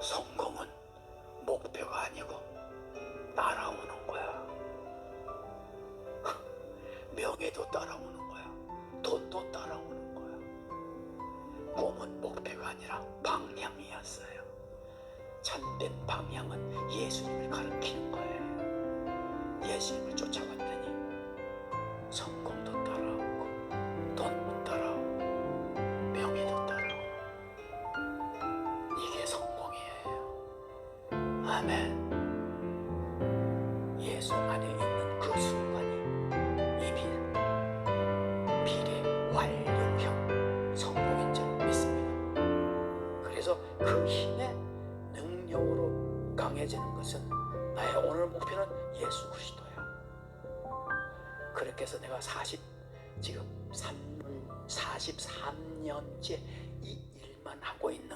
성공은 목표가 아니고 따라오는 거야. 명예도 따라오는 거야. 돈도 따라오는 거야. 꿈은 목표가 아니라 방향이었어요. 참된 방향은 예수님을 가르키는 거예요. 예수님을 쫓아갔더니 성공도 따라오고 돈도 따라오고 명예도 아멘. 예수 안에 있는 그 순간이 이미 미래 완료형 성공인 줄 믿습니다. 그래서 그 힘의 능력으로 강해지는 것은 나의 오늘 목표는 예수 그리스도예요. 그렇게 해서 내가 40 지금 3 43년째 이 일만 하고 있는